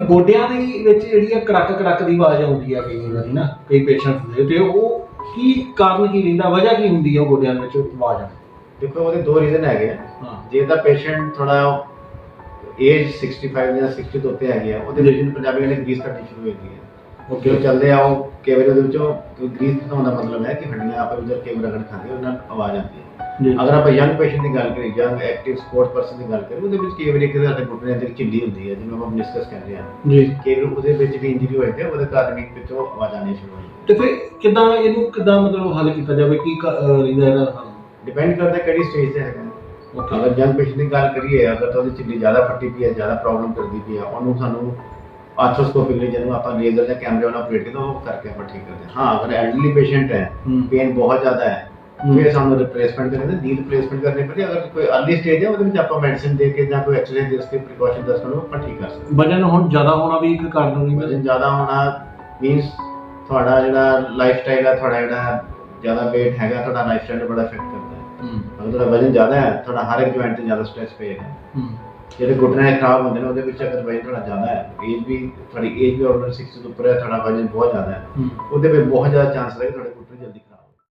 ਗੋਡਿਆਂ ਦੇ ਵਿੱਚ ਜਿਹੜੀ ਆ ਕੜਕ ਕੜਕ ਦੀ ਆਵਾਜ਼ ਆਉਂਦੀ ਆ ਕਈ ਵਾਰੀ ਨਾ ਕਈ ਪੇਸ਼ੈਂਟਸ ਦੇ ਤੇ ਉਹ ਕੀ ਕਾਰਨ ਕੀ ਰਹਿੰਦਾ ਵਜ੍ਹਾ ਕੀ ਹੁੰਦੀ ਆ ਉਹ ਗੋਡਿਆਂ ਦੇ ਵਿੱਚ ਆਵਾਜ਼ ਆਉਣ ਦੇਖੋ ਉਹਦੇ ਦੋ ਰੀਜ਼ਨ ਹੈਗੇ ਆ। ਹਾਂ। ਜੇ ਤਾਂ ਪੇਸ਼ੈਂਟ ਥੋੜਾ ਏਜ 65 ਜਾਂ 60 ਤੋਂ ਉੱਤੇ ਹੈਗੇ ਆ ਉਹਦੇ ਜੀ। ਵਿੱਚ ਪੰਜਾਬੀ ਵਾਲੇ ਗਰੀਸ ਕੱਢਣੀ ਸ਼ੁਰੂ ਹੋ ਜਾਂਦੀ ਹੈ ਜੋ ਚੱਲਦੇ ਆ ਉਹ ਕਈ ਵਾਰੀ ਉਹਦੇ ਵਿੱਚੋਂ ਗਰੀਸ ਬਣਾਉਣ ਦਾ ਮਤਲਬ ਹੈ ਕਿ ਹੱਡੀਆਂ ਆਪਸ ਵਿੱਚ ਕਈ ਵਾਰ ਰਗੜ ਖਾਂਦੀਆਂ ਉਹਨਾਂ ਨਾਲ ਆਵਾਜ਼ ਆਉਂਦੀ ਹੈ ਅਗਰ ਆਪਾਂ ਯੰਗ ਪੇਸ਼ੈਂਟ ਦੀ ਗੱਲ ਕਰੀਏ ਯੰਗ ਐਕਟਿਵ ਸਪੋਰਟ ਪਰਸਨ ਦੀ ਗੱਲ ਕਰੀਏ ਉਹਦੇ ਵਿੱਚ ਕਈ ਵਾਰੀ ਕਿਤੇ ਸਾਡੇ ਘੁੱਟਣੇ ਅੰਦਰ ਝਿੱਲੀ ਹੁੰਦੀ ਹੈ ਜਿਹਨੂੰ ਆਪਾਂ ਡਿਸਕਸ ਕਰਦੇ ਹਾਂ। ਜੀ। ਕਈ ਵਾਰ ਉਹਦੇ ਵਿੱਚ ਵੀ ਇੰਜਰੀ ਹੋ ਜਾਂਦੀ ਹੈ ਉਹਦੇ ਕਾਰਨ ਵੀ ਵਿੱਚੋਂ ਆਵਾਜ਼ ਆਉਣੀ ਸ਼ੁਰੂ ਹੋ ਜਾਂਦੀ ਤੇ ਫਿਰ ਕਿਦਾਂ ਇਹਨੂੰ ਕਿਦਾਂ ਮਤਲਬ ਹੱਲ ਕੀਤਾ ਜਾਵੇ ਕੀ ਰਹਿੰਦਾ ਇਹਦਾ ਹੱਲ? ਹੈ ਡਿਪੈਂਡ ਕਰਦਾ ਕਿਹੜੀ ਸਟੇਜ ਤੇ ਹੈਗਾ। ਅਗਰ ਯੰਗ ਪੇਸ਼ੈਂਟ ਦੀ ਗੱਲ ਕਰੀਏ ਅਗਰ ਤਾਂ ਉਹਦੀ ਝਿੱਲੀ ਜ਼ਿਆਦਾ ਫੱਟੀ ਪਈ ਹੈ ਜ਼ਿਆਦਾ ਪ੍ਰੋਬਲਮ ਕਰਦੀ ਪਈ ਹੈ ਉਹਨੂੰ ਸਾਨੂੰ ਆਰਥੋਸਕੋਪਿਕ ਲਈ ਜਿਹਨੂੰ ਆਪਾਂ ਲੇਜ਼ਰ ਜਾਂ ਕੈਮਰੇ ਨਾਲ ਆਪਰੇਟ ਕਰਦੇ ਉਹ ਕਰਕੇ ਆਪਾਂ ਠੀਕ ਕਰਦੇ ਹਾਂ। ਅਗਰ ਐਲਡਰਲੀ ਪੇਸ਼ੈਂਟ ਹੈ ਪੇਨ ਬਹੁਤ ਜ਼ਿਆਦਾ ਹੂੰ। ਫਿਰ ਸਾਨੂੰ ਰਿਪਲੇਸਮੈਂਟ ਕਰਨੀ ਹੈ ਨੀ ਰਿਪਲੇਸਮੈਂਟ ਕਰਨੀ ਪੈਂਦੀ ਹੈ। ਅਗਰ ਕੋਈ ਅਰਲੀ ਸਟੇਜ ਹੈ ਉਹਦੇ ਵਿੱਚ ਆਪਾਂ ਮੈਡੀਸਿਨ ਦੇ ਕੇ ਜਾਂ ਕੋਈ ਐਕਸਰਸਾਈਜ਼ ਦੇ ਕੇ ਪ੍ਰੀਕਾਸ਼ਨ ਦੱਸ ਕੇ ਆਪਾਂ ਠੀਕ ਕਰ ਸਕਦੇ ਵਜਨ ਹੁਣ ਜ਼ਿਆਦਾ ਹੋਣਾ ਵੀ ਇੱਕ ਕਾਰਨ ਹਾਂ ਰਹਿੰਦਾ ਵਜ਼ਨ ਜ਼ਿਆਦਾ ਹੋਣਾ ਮੀਨਸ ਤੁਹਾਡਾ ਜਿਹੜਾ ਲਾਈਫ ਸਟਾਈਲ ਹੈ ਤੁਹਾਡਾ ਜਿਹੜਾ ਜ਼ਿਆਦਾ weight ਹੈਗਾ ਤੁਹਾਡਾ ਲਾਈਫ ਸਟਾਈਲ ਬੜਾ ਇਫੈਕਟ ਕਰਦਾ ਹੈ। ਹੂੰ। ਅਗਰ ਤੁਹਾਡਾ ਵਜ਼ਨ ਜ਼ਿਆਦਾ ਹੈ ਤੁਹਾਡਾ ਹਰ ਇੱਕ ਜੁਆਇੰਟ ਤੇ ਜ਼ਿਆਦਾ ਸਟ੍ਰੈਸ ਪਏਗਾ ਹੂੰ। ਜਿਹੜੇ ਘੁਟਨੇ ਖਰਾਬ ਹੁੰਦੇ ਨੇ ਉਹਦੇ ਵਿੱਚ ਅਗਰ ਵਜ਼ਨ ਤੁਹਾਡਾ ਜ਼ਿਆਦਾ ਹੈ ਏਜ ਵੀ ਤੁਹਾਡੀ ਏਜ ਵੀ ਆਲਰੇਡੀ 60 ਤੋਂ ਉੱਪਰ ਹੈ ਤੁਹਾਡਾ ਵਜ਼ਨ ਬਹੁਤ ਜ਼ਿਆਦਾ ਹੈ। ਹੂੰ। ਉਹਦੇ ਵਿੱਚ ਬਹੁਤ ਜ਼ਿਆਦਾ ਚਾਂਸ ਰਹੇ ਤੁਹਾਡੇ ਘੁਟਨੇ ਜਲਦੀ